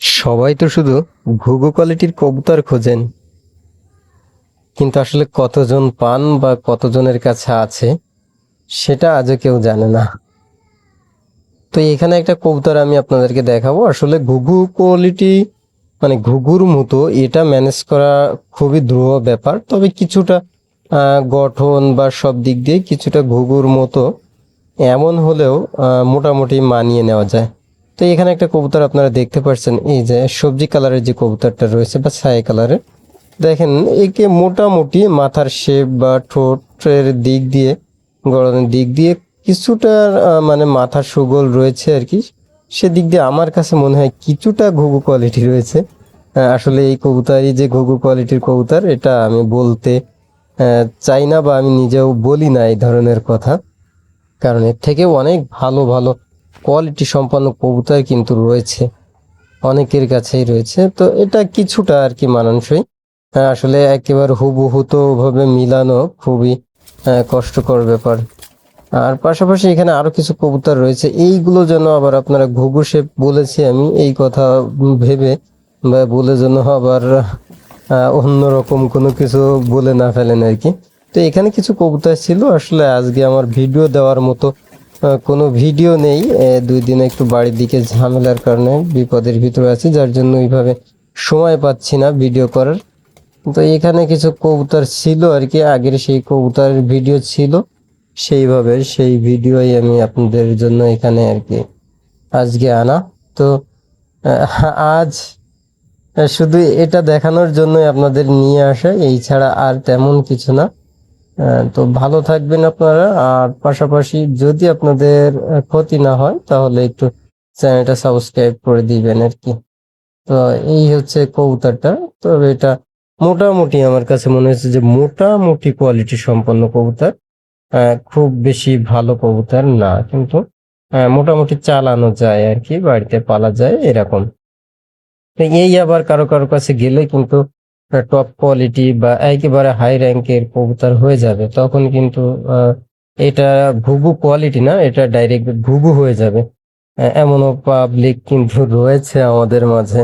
সবাই তো শুধু ঘুঘু কোয়ালিটির কবুতর খোঁজেন। কিন্তু আসলে কতজন পান বা কতজনের কাছে আছে, সেটা আজও কেউ জানে না। তো এখানে একটা কবুতর আমি আপনাদেরকে দেখাবো। আসলে ঘুঘু কোয়ালিটি মানে ঘুঘুর মতো এটা ম্যানেজ করা খুবই দ্রুহ ব্যাপার। তবে কিছুটা গঠন বা সব দিক দিয়ে কিছুটা ঘুঘুর মতো এমন হলেও মোটামুটি মানিয়ে নেওয়া যায়। তো এখানে একটা কবুতর আপনারা দেখতে পাচ্ছেন, এই যে সবজি কালারের যে কবুতরটা রয়েছে বা ছায়া কালারের। দেখেন, একে মোটামুটি মাথার শেপ বা ঠোঁটের দিক দিয়ে গড়নের দিক দিয়ে কিছুটা মানে মাথার সুগোল রয়েছে আর কি। সেদিক দিয়ে আমার কাছে মনে হয় কিছুটা ঘুঘু কোয়ালিটি রয়েছে। আসলে এই কবুতরই যে ঘুঘু কোয়ালিটির কবুতর, এটা আমি বলতে চাই না বা আমি নিজেও বলি না এই ধরনের কথা। কারণ এর থেকে অনেক ভালো ভালো কোয়ালিটি সম্পন্ন কবুতর কিন্তু রয়েছে। অনেকের কাছেই রয়েছে। তো এটা কিছুটা আর কি মানানসই। হ্যাঁ, আসলে একেবারে হুবহু তো ওভাবে মিলানো খুবই কষ্টকর ব্যাপার। আর পাশাপাশি এখানে আরও কিছু কবুতর রয়েছে। এইগুলো যেন আবার আপনারা ঘুঘু শেপ বলেছি আমি এই কথা ভেবে বা বলে যেন আবার অন্যরকম কোনো কিছু বলে না ফেলেন আর কি। তো এখানে কিছু কবুতর ছিল। আসলে আজকে আমার ভিডিও দেওয়ার মতো কোনো ভিডিও নেই। দুই দিন একটু বাড়ির দিকে ঝামেলার কারণে বিপদের ভিতরে আছি, যার জন্য ওইভাবে সময় পাচ্ছি না ভিডিও করার। তো এখানে কিছু কবুতর ছিল আর কি, আগের সেই কবুতরের ভিডিও ছিল। সেইভাবে সেই ভিডিওই আমি আপনাদের জন্য এখানে আর কি আজকে আনা। তো আজ শুধু এটা দেখানোর জন্যই আপনাদের নিয়ে আসা, এই ছাড়া আর তেমন কিছু না। তো ভালো থাকবেন আপনারা। আর পাশাপাশি যদি আপনাদের ক্ষতি না হয়, তাহলে একটু চ্যানেলটা সাবস্ক্রাইব করে দিবেন আর কি। তো এই হচ্ছে কবুতরটা। তবে এটা মোটামুটি আমার কাছে মনে হচ্ছে যে মোটামুটি কোয়ালিটি সম্পন্ন কবুতর। খুব বেশি ভালো কবুতর না, কিন্তু মোটামুটি চালানো যায় আর কি, বাড়িতে পালা যায় এরকম। এই আবার কারও কারও কাছে গেলে কিন্তু টপ কোয়ালিটি বা একেবারে হাই র্যাঙ্কের কবুতর হয়ে যাবে, তখন কিন্তু এটা ভুবু কোয়ালিটি না, এটা ডাইরেক্ট ভুবু হয়ে যাবে। এমনও পাবলিক কিন্তু রয়েছে আমাদের মাঝে।